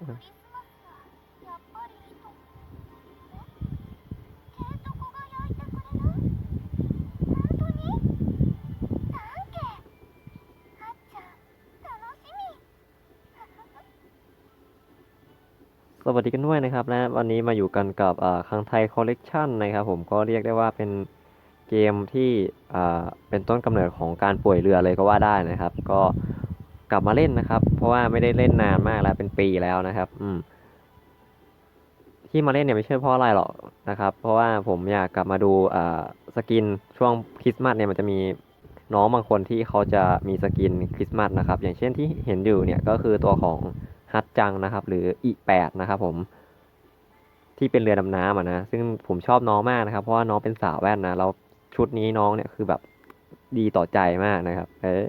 สวัสดีกันด้วยนะครับและวันนี้มาอยู่กันกับคังไทยคอลเลกชันนะครับผมก็เรียกได้ว่าเป็นเกมที่เป็นต้นกำเนิดของการป่วยเรือเลยก็ว่าได้นะครับ ก็กลับมาเล่นนะครับ เพราะว่าไม่ได้เล่นนานมากแล้วเป็นปีแล้วนะครับ อืม ที่มาเล่นเนี่ยไม่ใช่เพราะอะไรหรอกนะครับ เพราะว่าผมอยากกลับมาดูอ่าสกินช่วงคริสต์มาสเนี่ยมันจะมีน้องบางคนที่เขาจะมีสกินคริสต์มาสนะครับ อย่างเช่นที่เห็นอยู่เนี่ยก็คือตัวของฮัตจังนะครับ หรืออีแปดนะครับ ผม ที่เป็นเรือดำน้ำอะนะซึ่งผมชอบน้องมากนะครับ เพราะว่าน้องเป็นสาวแว่นนะแล้วชุดนี้น้องเนี่ยคือแบบดีต่อใจมากนะครับ เออ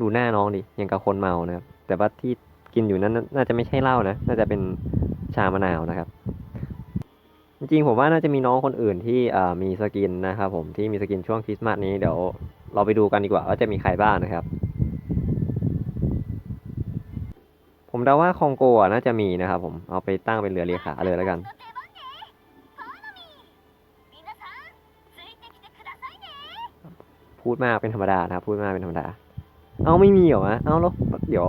ดูหน้าน้องดิอย่างกับคนเมานะครับ แต่ว่าที่กินอยู่นั้นน่าจะไม่ใช่เหล้านะ น่าจะเป็นชามะนาวนะครับ จริงผมว่าน่าจะมีน้องคนอื่นที่มีสกินนะครับผมที่มีสกินช่วงคริสต์มาสนี้เดี๋ยวเราไปดูกันดีกว่าว่าจะมีใครบ้างนะครับ ผมเดาว่าคองโกะน่าจะมีนะครับผมเอาไปตั้งเป็นเรือเรียขาเลยแล้วกันพูดมากเป็นธรรมดานะครับพูดมากเป็นธรรมดา เอาไม่มีเหรอวะเอาแล้วเดี๋ยว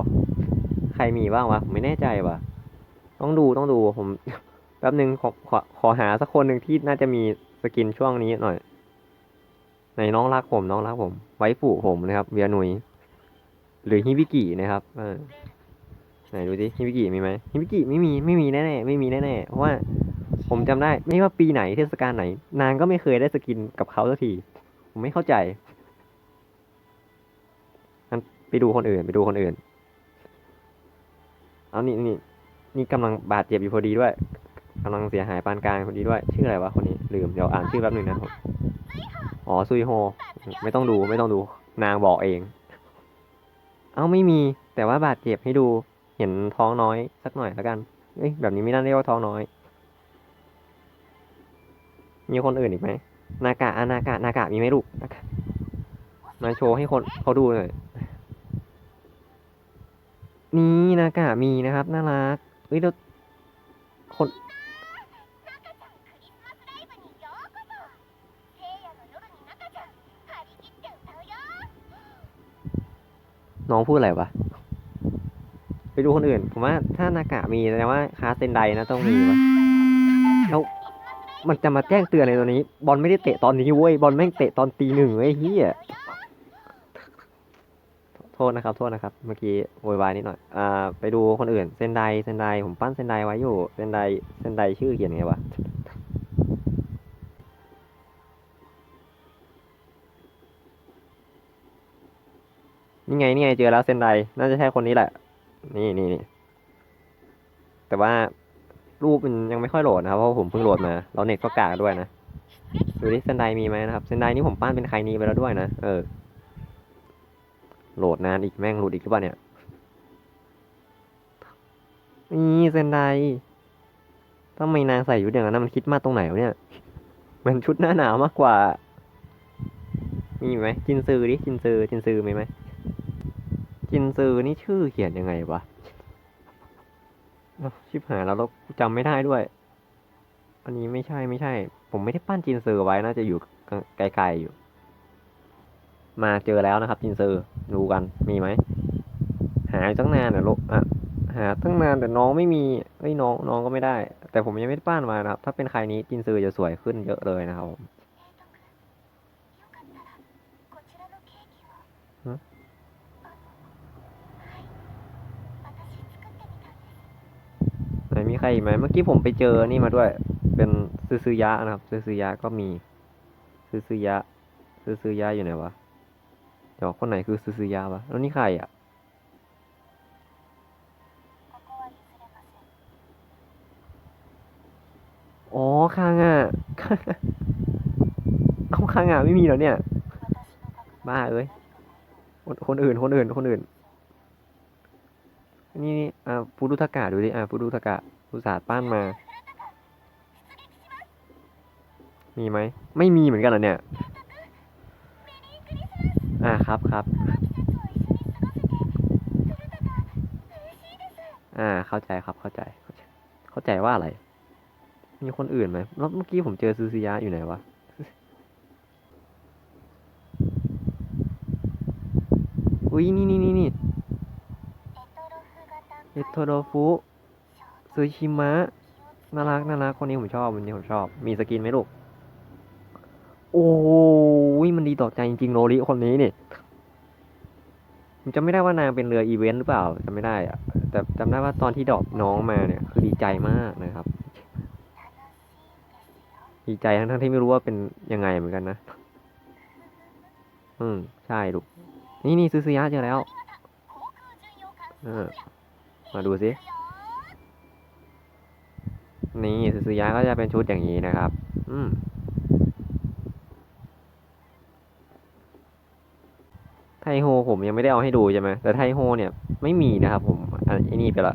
ใครมีบ้างวะผมไม่แน่ใจว่ะ ต้องดูต้องดูผมแป๊บหนึ่งขอขอขอหาสักคนหนึ่งที่น่าจะมีสกินช่วงนี้หน่อย ในน้องรักผมน้องรักผม ไว้ปู่ผมนะครับเวียนุยหรือฮิบิกินะครับ เออไหนดูสิฮิบิกิมีไหมฮิบิกิไม่มีไม่มีแน่ๆไม่มีแน่ๆเพราะว่าผมจำได้ไม่ว่าปีไหนเทศกาลไหน นางก็ไม่เคยได้สกินกับเขาสักที ผมไม่เข้าใจ ดูคนอื่น ไปดูคนอื่น เอานี่นี่นี่กำลังบาดเจ็บอยู่พอดีด้วยกำลังเสียหายปานกลางพอดีด้วย ชื่ออะไรวะคนนี้ลืมเดี๋ยวอ่านชื่อแป๊บหนึ่งนะผมอ๋อซุยโฮ ไม่ต้องดูไม่ต้องดู นางบอกเอง เอาไม่มีแต่ว่าบาดเจ็บให้ดูเห็นท้องน้อยสักหน่อยแล้วกันเอ้ยแบบนี้ไม่น่าเรียกว่าท้องน้อย มีคนอื่นอีกไหมนากะอานากะนากะมีไหมลูกมาโชว์ให้คนเขาดูหน่อย นี้นะกะมีนะครับ น่ารักเฮ้ยเราคนน้องพูดอะไรวะ ไปดูคนอื่น ผมว่าถ้านากะมีแสดงว่าคาเซนไดนะต้องมีวะแล้วมันจะมาแจ้งเตือนอะไรตัวนี้ บอลไม่ได้เตะตอนนี้เว้ย บอลแม่งเตะตอนตีหนึ่งไอ้เหี้ย ษนะครับ โทษนะครับ เมื่อกี้โวยวายนิดหน่อย อ่า ไปดูคนอื่นเซนไดเซนไดผมปั้นเซนไดไว้อยู่เซนไดเซนไดชื่อเขียนไงวะ นี่ไง นี่ไง เจอแล้วเซนไดน่าจะใช่คนนี้แหละ นี่นี่นี่ แต่ว่ารูปมันยังไม่ค่อยโหลดนะครับ เพราะผมเพิ่งโหลดมาเราเน็ตก็กากด้วยนะ ดูดิเซนไดมีไหมนะครับเซนไดนี่ผมปั้นเป็นใครนี้ไปแล้วด้วยนะ เออ โหลดนานอีกแม่งหลุดอีกหรือเปล่าเนี่ยนี่เซนไดทำไมนางใส่อยู่อย่างนั้นมันคิดมากตรงไหนวะเนี่ย มันชุดหน้าหนาวมากกว่า มีไหมจินซือดิจินซือจินซือมีไหมจินซือนี่ชื่อเขียนยังไงวะชิบหายแล้วเราจำไม่ได้ด้วย อันนี้ไม่ใช่ไม่ใช่ ผมไม่ได้ปั้นจินซือไว้น่าจะอยู่ไกลๆอยู่ มาเจอแล้วนะครับจินซือดูกันมีไหมหาตั้งนานเนี่ยลบอะหาตั้งนานแต่น้องไม่มีเอ้ยน้องน้องก็ไม่ได้ แต่ผมยังไม่ได้ป้านมานะครับ ถ้าเป็นใครนี้จินซือจะสวยขึ้นเยอะเลยนะครับผมไหนมีใครอีกไหมเมื่อกี้ผมไปเจอนี่มาด้วย เป็นซื้อซื้อยะนะครับซื้อซื้อยะก็มีซื้อซื้อยะซื้อซื้อยะอยู่ไหนวะ เดี๋ยวคนไหนคือซูซูยาวะแล้วนี่ใครอะอ๋อคางอะเอาคางอะไม่มีแล้วเนี่ย บ้าเอ้ย คนอื่น คนอื่น คนอื่น นี่อ่าปูรุทกะดูดิ อ่าปูรุทกะอุตสาห์ป้านมา มีไหม ไม่มีเหมือนกันเหรอเนี่ย อ่าครับครับ อ่า เข้าใจครับ เข้าใจ เข้าใจว่าอะไร มีคนอื่นไหมแล้วเมื่อกี้ผมเจอซูซิยะอยู่ไหนวะ อุ้ยนี่นี่นี่นี่เอโทโรฟุซูชิมะ น่ารักน่ารักคนนี้ผมชอบคนนี้ผมชอบ มีสกินไหมลูก โอ้ ยมันดีต่อใจจริงๆโนริคนนี้นี่ผมจำไม่ได้ว่านางเป็นเรืออีเวนต์หรือเปล่าจำไม่ได้อะแต่จำได้ว่าตอนที่ดอกน้องมาเนี่ย คือดีใจมากนะครับ ดีใจทั้งทั้งๆที่ไม่รู้ว่าเป็นยังไงเหมือนกันนะ อืมใช่ลูกนี่นี่ซูซูยะเจอแล้วอมาดูสินี่ซูซูยะก็จะเป็นชุดอย่างนี้นะครับ อืม ไทโฮผมยังไม่ได้เอาให้ดูใช่ไหมแต่ไทโฮเนี่ยไม่มีนะครับ ผมอันนี่ไปละ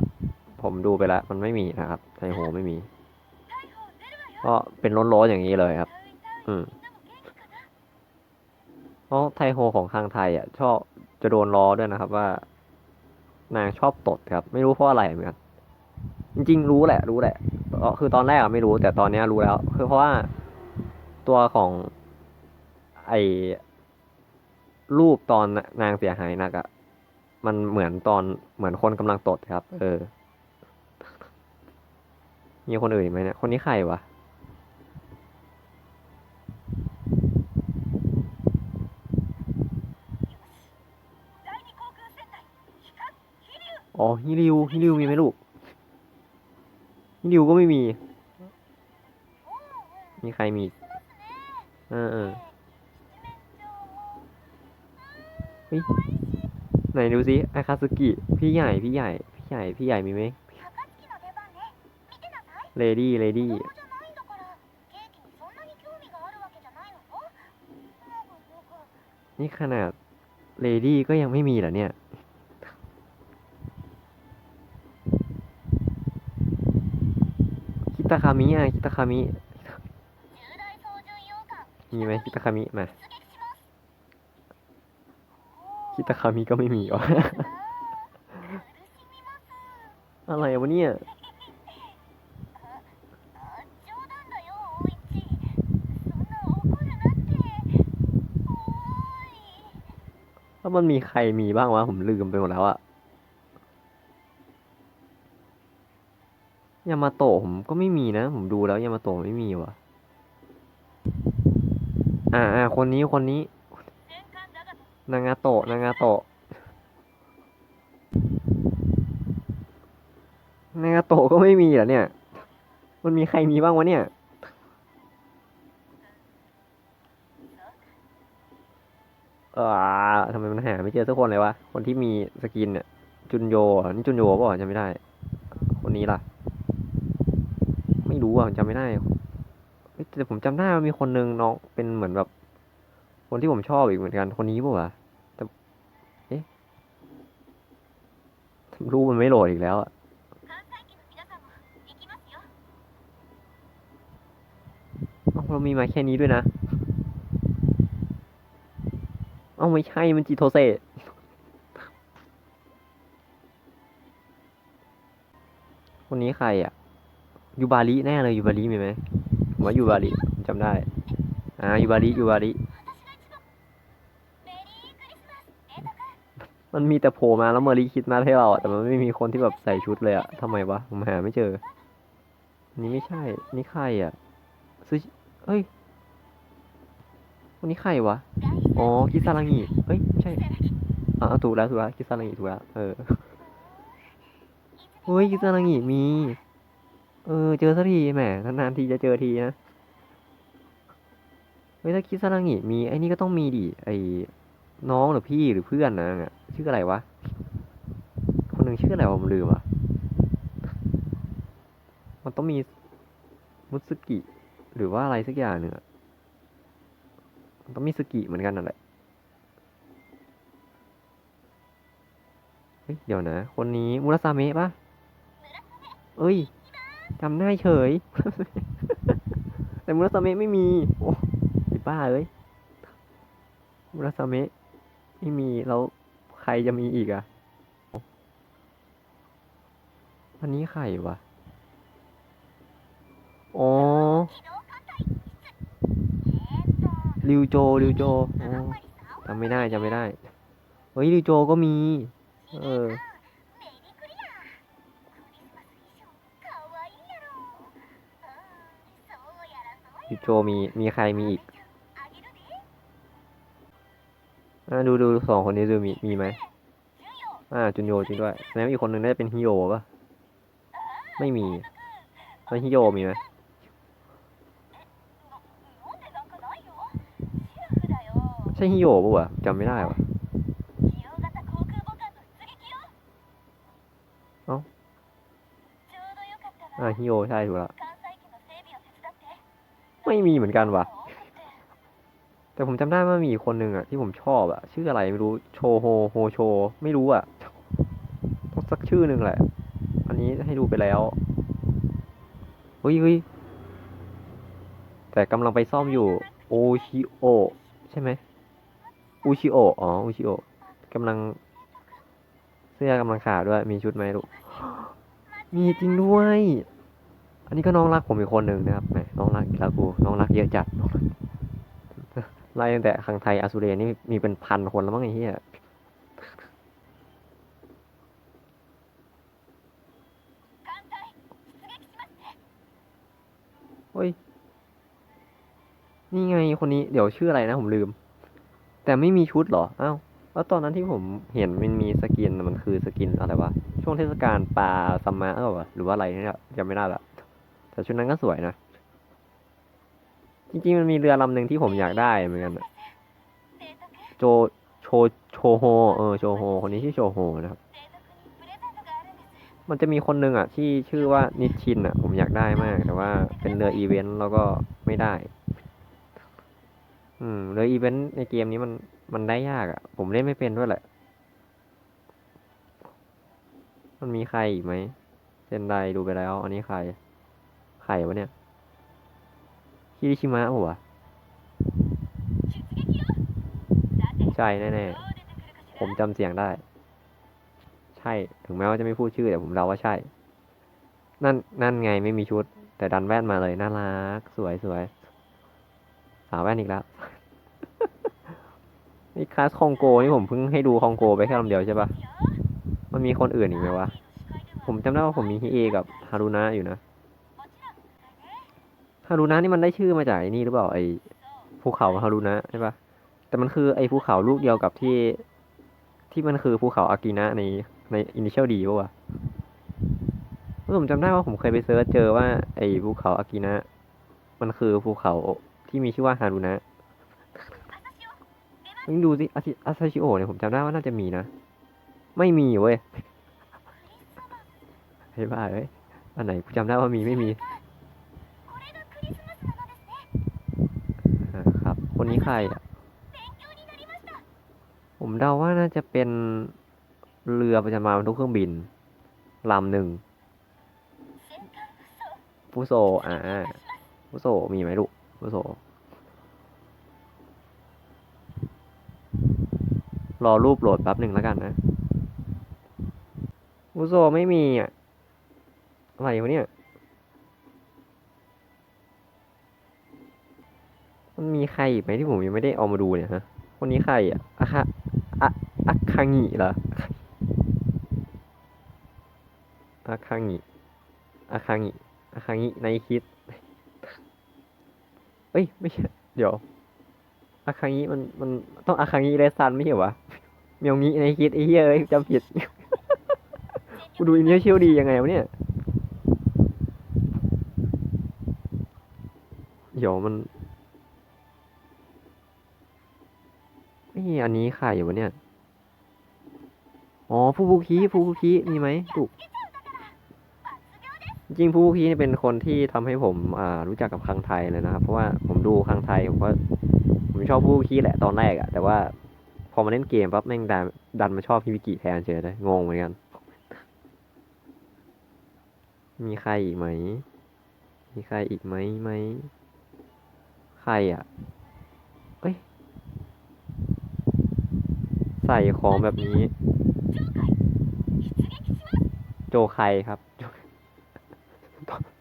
ผมดูไปละมันไม่มีนะครับ ไทโฮไม่มีก็เป็นร้อนๆอย่างนี้เลยครับ อืมเพราะไทโฮของทางไทยอะ ชอบจะโดนล้อด้วยนะครับว่า นางชอบตดครับ ไม่รู้เพราะอะไรเหมือนกันจริงๆรู้แหละ รู้แหละเออคือตอนแรกไม่รู้ แต่ตอนนี้รู้แล้ว คือเพราะว่าตัวของ ไอ รูปตอนนางเสียหายหนักอะมันเหมือนตอนเหมือนคนกำลังตดครับ เออ มีคนอื่นอีกไหมเนี่ย คนนี้ใครวะ อ๋อฮิริวฮิริวมีไหมลูกฮิริวก็ไม่มี มีใครมีอีกเออเออ เฮ้ไหนดูสิอาคาสกิ พี่ใหญ่ พี่ใหญ่ พี่ใหญ่ พี่ใหญ่มีไหมเลดี้เลดี้นี่ขนาดเลดี้ก็ยังไม่มีเหรอเนี่ย คิตาคามิอะคิตาคามิ มีไหมคิตาคามิ มา คิตาคามิก็ไม่มีวะอะไรวะเนี่ย แล้วมันมีใครมีบ้างวะ ผมลืมไปหมดแล้วอะยามาโตผมก็ไม่มีนะ ผมดูแล้วยามาโตไม่มีวะอ่าอ่าคนนี้คนนี้ นางาโตะนางาโตะนางาโตะก็ไม่มีเหรอเนี่ย มันมีใครมีบ้างวะเนี่ยเออทำไมมันหาไม่เจอสักคนเลยวะ คนที่มีสกินเนี่ย จุนโยนี่จุนโยป่ะจำไม่ได้ คนนี้ล่ะ ไม่รู้อะจำไม่ได้แต่ผมจำได้ว่ามีคนนึงน้องเป็นเหมือนแบบ คนที่ผมชอบอีกเหมือนกัน คนนี้ป่ะวะแต่เอ๊ะ รูปมันไม่โหลดอีกแล้วอะเรามีมาแค่นี้ด้วยนะ เอ้าไม่ใช่ มันจีโทเซคนนี้ใครอะ ยูบาลีแน่เลยยูบาลีมีไหมมว่ายูบาลีจำได้ อ่ายูบาริยูบาลี มันมีแต่โผล่มาแล้วเมอรี่คิดมาให้เราอะแต่มันไม่มีคนที่แบบใส่ชุดเลยอะทำไมวะผมหาไม่เจอ นี่ไม่ใช่ นี่ใครอะซื้อเอ้ยคนนี้ใครวะ อ๋อคิซารังิเอ้ย ไม่ใช่ อ่าถูกแล้วถูกแล้วคิซารังิถูกแล้ว เออ เฮ้ยคิซารังิมี เออ เจอสักทีแหม นานๆทีจะเจอทีนะ เฮ้ย ถ้าคิซารังิมี ไอ้นี่ก็ต้องมีดิ ไอ น้องหรือพี่หรือเพื่อนนะอะชื่ออะไรวะ คนหนึ่งชื่ออะไรผมลืมอะ มันต้องมีมุสกิ หรือว่าอะไรสักอย่างหนึ่งอมันต้องมีสกิเหมือนกันนั่นแหละเฮ้ยเดี๋ยวนะ คนนี้มุราซาเมะปะเอ้ยจำได้เฉย แต่มุราซาเมะไม่มี โอ้ไอ้บ้าเอ้ยมุราซาเมะ ไม่มีแล้วใครจะมีอีกอะวันนี้ใครวะ อ๋อ ริวโจ ริวโจจำไม่ได้จำไม่ได้ เฮ้ย ริวโจก็มี เออ ริวโจมี มีใครมีอีก อ่าดูดูสองคนนี้ดูมีมีไหมอ่าจุนโยจริงด้วยแล้วอีกคนหนึ่งได้เป็นฮิโยปะไม่มีแล้วฮิโยมีไหมใช่ฮิโยปะวะจำไม่ได้วะเอ้าอ่าฮิโยใช่ถูกละไม่มีเหมือนกันวะ แต่ผมจำได้ว่ามีอีกคนหนึ่งอะที่ผมชอบอะ ชื่ออะไรไม่รู้โชโฮโฮโช ไม่รู้อะต้องสักชื่อหนึ่งแหละ อันนี้ให้ดูไปแล้วเฮ้ยเฮ้ยแต่กำลังไปซ่อมอยู่โอชิโอใช่ไหมอุชิโออ๋ออุชิโอกำลัง เสื้อกำลังขาดด้วย มีชุดไหมลูกมีจริงด้วย อันนี้ก็น้องรักผมอีกคนหนึ่งนะครับแหมน้องรักอีกแล้วกูน้องรักเยอะจัด ไล่ตั้งแต่คังไทยอาซูเรนี่มีเป็นพันคนแล้วมั้งไอ้เหี้ยเฮ้ย นี่ไงคนนี้เดี๋ยวชื่ออะไรนะผมลืม แต่ไม่มีชุดหรอ อ้าว แล้วตอนนั้นที่ผมเห็นมันมีสกินมันคือสกินอะไรวะ ช่วงเทศกาลปลาซัมมาหรือว่าอะไรเนี่ยจำไม่ได้ละ แต่ชุดนั้นก็สวยนะ จริงๆมันมีเรือลำหนึ่งที่ผมอยากได้เหมือนกันโจโชโชโฮเออโชโฮคนนี้ชื่อโชโฮนะครับ มันจะมีคนหนึ่งอะ ที่ชื่อว่านิชินอะ ผมอยากได้มาก แต่ว่าเป็นเรืออีเวนต์แล้วก็ไม่ได้ อืมเรืออีเวนต์ในเกมนี้มันมันได้ยากอะ ผมเล่นไม่เป็นด้วยแหละ มันมีใครอีกไหมเซนไดดูไปแล้ว อันนี้ใคร ใครวะเนี่ย ฮิริชิมะหัวใช่แน่ๆ ผมจำเสียงได้ ใช่ ถึงแม้ว่าจะไม่พูดชื่อแต่ผมเดาว่าใช่ นั่น นั่นไงไม่มีชุด แต่ดันแว่นมาเลย น่ารัก สวยสวยสาวแว่นอีกแล้วนี่คลาสคองโกนี่ผมเพิ่งให้ดูคองโกไปแค่ลำเดียวใช่ปะมันมีคนอื่นอีกไหมวะ ผมจำได้ว่าผมมีฮิเอกับฮารุนะอยู่นะ ฮารุนะนี่มันได้ชื่อมาจากไอ้นี่หรือเปล่าไอ้ภูเขาฮารุนะใช่ปะแต่มันคือไอ้ภูเขาลูกเดียวกับที่ ที่มันคือภูเขาอากินะในในอินิเชียลดีป่ะวะเออผมจำได้ว่าผมเคยไปเซิร์ชเจอว่าไอ้ภูเขาอากินะ มันคือภูเขาที่มีชื่อว่าฮารุนะมึงดูสิอาซาชิโอเนี่ยผมจำได้ว่าน่าจะมีนะ ไม่มีเว้ยเฮ้ยบ้าเอ้ยอันไหนกูจำได้ว่ามีไม่มี คนนี้ใครอะ ผมเดาว่าน่าจะเป็นเรือประจำมาบรรทุกเครื่องบินลำหนึ่งฟูโซอ่าฟูโซมีไหมลูกฟูโซรอรูปโหลดแป๊บหนึ่งแล้วกันนะฟูโซไม่มีอะอะไรวะเนี่ย มันมีใครอีกไหมที่ผมยังไม่ได้เอามาดูเนี่ยฮะคนนี้ใครอะอะคะอะอะคางิเหรออะคางิอะคางิอะคางิในคิดเอ้ยไม่ใช่เดี๋ยวอาคางิมันมันต้องอาคางิเรซันไม่ใช่เหรอวะเมียวงิในคิดไอ้เหี้ยเอ้ยจำผิดกูดูอินเนอร์เชียลดียังไงวะเนี่ยเดี๋ยวมัน นี่อันนี้ขายอยู่วะเนี่ย อ๋อฟูบูคิฟูบูคิมีไหมถูกจริงฟูบูคินี่เป็นคนที่ทำให้ผมอ่ารู้จักกับคังไทยเลยนะครับ เพราะว่าผมดูคังไทยผมก็ผมชอบฟูบูคิแหละตอนแรกอะแต่ว่าพอมาเล่นเกมปั๊บแม่งดันดันมาชอบฮิวิกิแทนเฉยเลยงงเหมือนกัน มีใครอีกไหม มีใครอีกไหมไหม ใครอะเอ้ย ใส่ของแบบนี้ โจไคครับ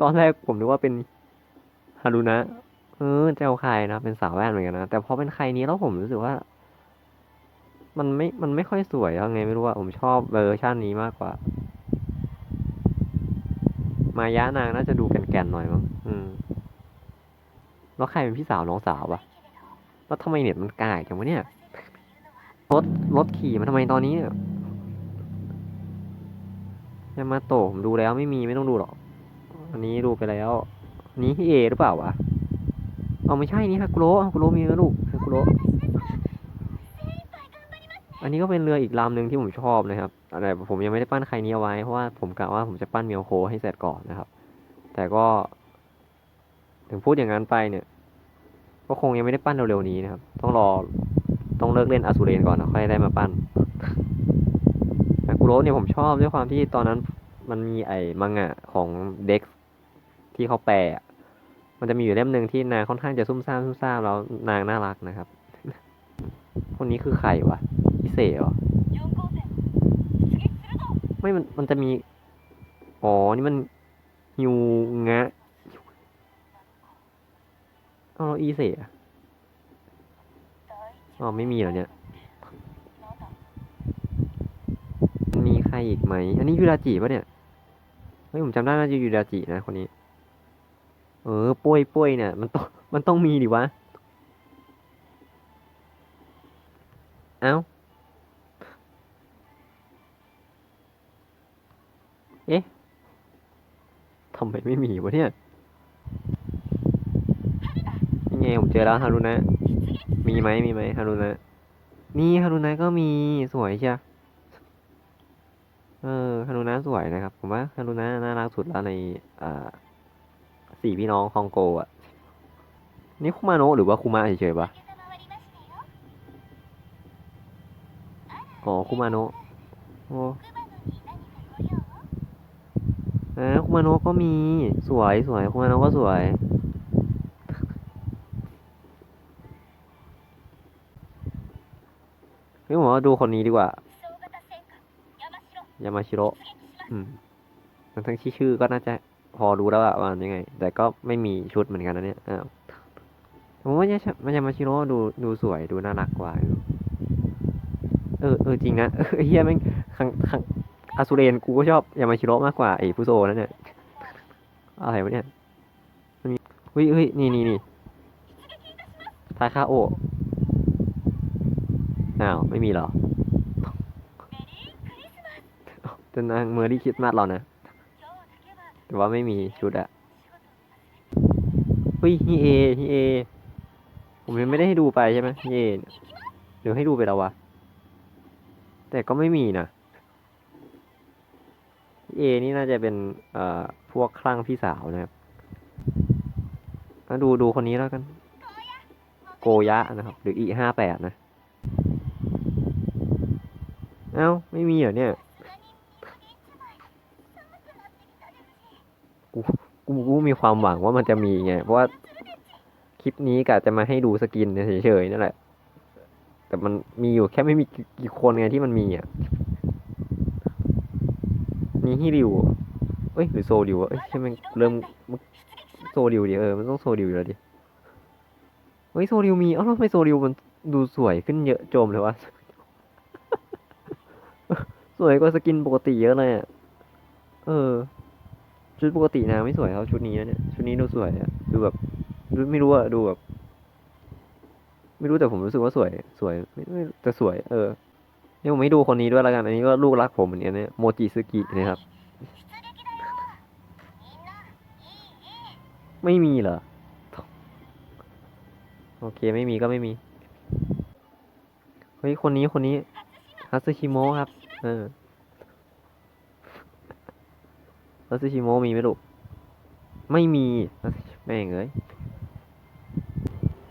ตอนแรกผมนึกว่าเป็นฮารุนะ เออเจ้าใครนะ เป็นสาวแว่นเหมือนกันนะ แต่พอเป็นใครนี้แล้วผมรู้สึกว่า มันไม่ มันไม่ค่อยสวยยังไงไม่รู้ว่าผมชอบเวอร์ชันนี้มากกว่า มายะนางน่าจะดูแก่นๆหน่อยมั้ง อืม แล้วใครเป็นพี่สาวน้องสาววะแล้วทำไมเน็ตมันกายจังวะเนี่ย รถรถขี่มาทำไมตอนนี้เนี่ยยามาโตผมดูแล้วไม่มีไม่ต้องดูหรอก อันนี้ดูไปแล้วอันนี้พี่เอหรือเปล่าวะเอาไม่ใช่นี่ฮากุโรฮากุโรมีนะลูกฮากุโรอันนี้ก็เป็นเรืออีกลำหนึ่งที่ผมชอบนะครับอะไรผมยังไม่ได้ปั้นใครนี้เอาไว้เพราะว่าผมกะว่าผมจะปั้นเมียวโคให้เสร็จก่อนนะครับ แต่ก็ ถึงพูดอย่างนั้นไปเนี่ย ก็คงยังไม่ได้ปั้นเร็วๆนี้นะครับ ต้องรอ ต้องเลิกเล่นอสูเรนก่อนนะค่อยได้มาปั้นฮากุโรเนี่ยผมชอบด้วยความที่ตอนนั้นมันมีไอ้มังงะของเด็กที่เขาแปลมันจะมีอยู่เล่มหนึ่งที่นางค่อนข้างจะซุ่มซ่ามซุ่มซ่ามแล้วนางน่ารักนะครับ คนนี้คือใครวะพิเศษเหรอไม่มันมันจะมี อ๋อ นี่มันฮิวงะอ๋อแล้วอีเสะ อ๋อไม่มีเหรอเนี่ยมีใครอีกไหม อันนี้ยูราจิปะเนี่ย เฮ้ยผมจำได้น่าจะยูราจินะคนนี้ เออป่วยป่วยเนี่ย มันต้องมันต้องมีดิวะ เอ้า เอ๊ะทำไมไม่มีวะเนี่ยยัง ไงผมเจอแล้วฮารุนะ มีไหมมีไหมฮารุนะ นี่ฮารุนะก็มีสวยใช่เออฮารุนะสวยนะครับ ผมว่าฮารุนะน่ารักสุดแล้วในอ่าสี่พี่น้องคองโกอะ นี่คุมาโนะหรือว่าคุมะเฉยๆปะอ๋อคุมาโนะโอ้เออคุมาโนะก็มีสวยสวยคุมาโนะก็สวย เฮ้ยผมว่าดูคนนี้ดีกว่ายามาชิโร่อืมทั้งทั้งที่ชื่อก็น่าจะพอรู้แล้วอะว่ามันยังไง แต่ก็ไม่มีชุดเหมือนกันนะเนี่ยอ้าวผมว่ายาชมันยามาชิโร่ดูดูสวยดูน่ารักกว่าอยู่เออเออจริงนะเออเฮียแม่งครั้งครั้งอาซูเรนกูก็ชอบยามาชิโร่มากกว่าไอ้ฟุโซนั่นเนี่ยอะไรวะเนี่ยมันมีเฮ้ยเฮ้ยนี่นี่นี่ทาคาโอะ อ้าว ไม่มีหรอจะนางเมอรี่คิดมาสเรานะ แต่ว่าไม่มีชุดอะเฮ้ยนี่เอนี่เอ ผมยังไม่ได้ให้ดูไปใช่ไหมนี่เอเนี่ยหรือให้ดูไปแล้ววะ แต่ก็ไม่มีนะเอนี่น่าจะเป็น เอ่อ พวกคลั่งพี่สาวนะครับอะดูดูคนนี้แล้วกัน โกยะนะครับ หรืออีห้าแปดนะ เอ้า ไม่มีเหรอเนี่ยกูกูมีความหวังว่ามันจะมีไง เพราะว่าคลิปนี้กะจะมาให้ดูสกินเฉยๆนั่นแหละ แต่มันมีอยู่แค่ไม่มีกี่คนไงที่มันมีอะนี่ฮิริวเอ้ยหรือโซริวเอ้ยใช่ไหมนเริ่มโซริวดิเออมันต้องโซริวอยู่แล้วดิเฮ้ยโซริวมีเอ้าทำไมโซริวมันดูสวยขึ้นเยอะโจมเลยวะ สวยกว่าสกินปกติเยอะเลยอะ เออ ชุดปกตินางไม่สวยเท่าชุดนี้นะเนี่ย ชุดนี้ดูสวยอะดูแบบดูไม่รู้อะดูแบบ ไม่รู้แต่ผมรู้สึกว่าสวย สวย ไม่ไม่แต่สวย เออเนี่ยผมไม่ดูคนนี้ด้วยล้วกัน อันนี้ก็ลูกรักผมเหมือนกันเนี่ย โมจิซึกินะครับ ไม่มีเหรอ โอเคไม่มีก็ไม่มี เฮ้ย คนนี้คนนี้ฮัตสึชิโมะครับ เออแล้วซูชิโมมีไหมลูก ไม่มีแม่งเอ้ย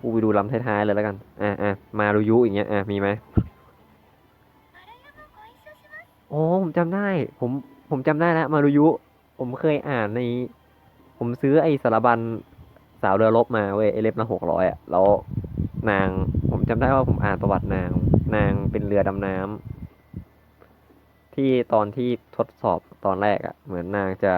กูไปดูลำท้ายๆเลยแล้วกัน อะอะมารุยุอย่างเงี้ย อะ มีไหมโอ้ผมจำได้ ผม ผมจำได้แล้วมารุยุ ผมเคยอ่านใน ผมซื้อไอ้สารบัญสาวเรือรบมาเว้ยไอเล็บละหกร้อยอะ แล้วนาง ผมจำได้ว่าผมอ่านประวัตินาง นางเป็นเรือดำน้ำ ที่ตอนที่ทดสอบตอนแรกอะ่ะ เหมือนนางจะ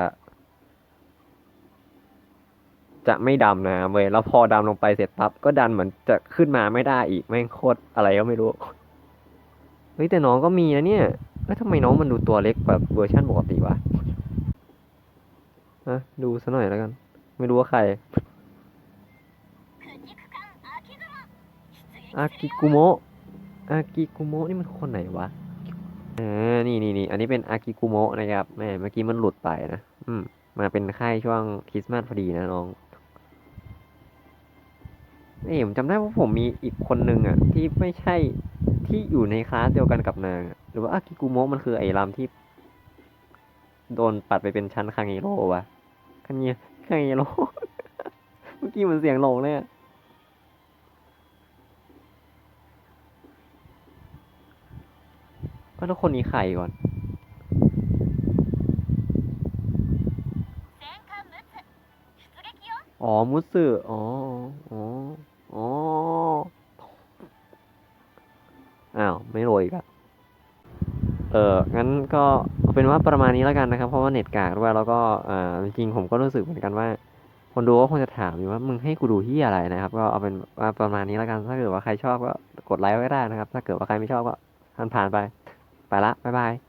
จะไม่ดำนะเว้ยแล้วพอดำลงไปเสร็จปั๊บก็ดันเหมือนจะขึ้นมาไม่ได้อีกแม่งโคตรอะไรก็ไม่รู้เฮ้ยแต่น้องก็มีนะเนี่ยเอ้วทำไมน้องมันดูตัวเล็กแบบเวอร์ชั่นปกติวะอะดูซะหน่อยแล้วกัน ไม่รู้ว่าใครอากิกุโมอากิกุโมนี่มันคนไหนวะ อ่านี่นี่นี่อันนี้เป็นอากิกุโมะนะครับแม่เมื่อกี้มันหลุดไปนะอืมมาเป็นค่ายช่วงคริสต์มาสพอดีนะน้องเอ้ยผมจำได้ว่าผมมีอีกคนหนึ่งอะ ที่ไม่ใช่ที่อยู่ในคลาสเดียวกันกับนาง หรือว่าอากิกุโมะมันคือไอ้ลำที่ โดนปัดไปเป็นชั้นคางเงโร่วะคันเนี้ยคางเงโร่เมื่อกี้มันเสียงหลงเลยอะ ว่าแล้วคนนี้ใครก่อนอ๋อ มุสสึอ๋อ อ๋อ อ๋อ อ้าว ไม่รวยกันเอองั้นก็เป็นว่าประมาณนี้แล้วกันนะครับ เพราะว่าเน็ตกากด้วย แล้วก็อ่จริงผมก็รู้สึกเหมือนกันว่า คนดูก็คงจะถามอยู่ว่ามึงให้กูดูที่อะไรนะครับ ก็เอาเป็นประมาณนี้แล้วกัน ถ้าเกิดว่าใครชอบก็กดไลค์ไว้ได้นะครับ ถ้าเกิดว่าใครไม่ชอบก็ผ่านผ่านไป ละบ๊ายบาย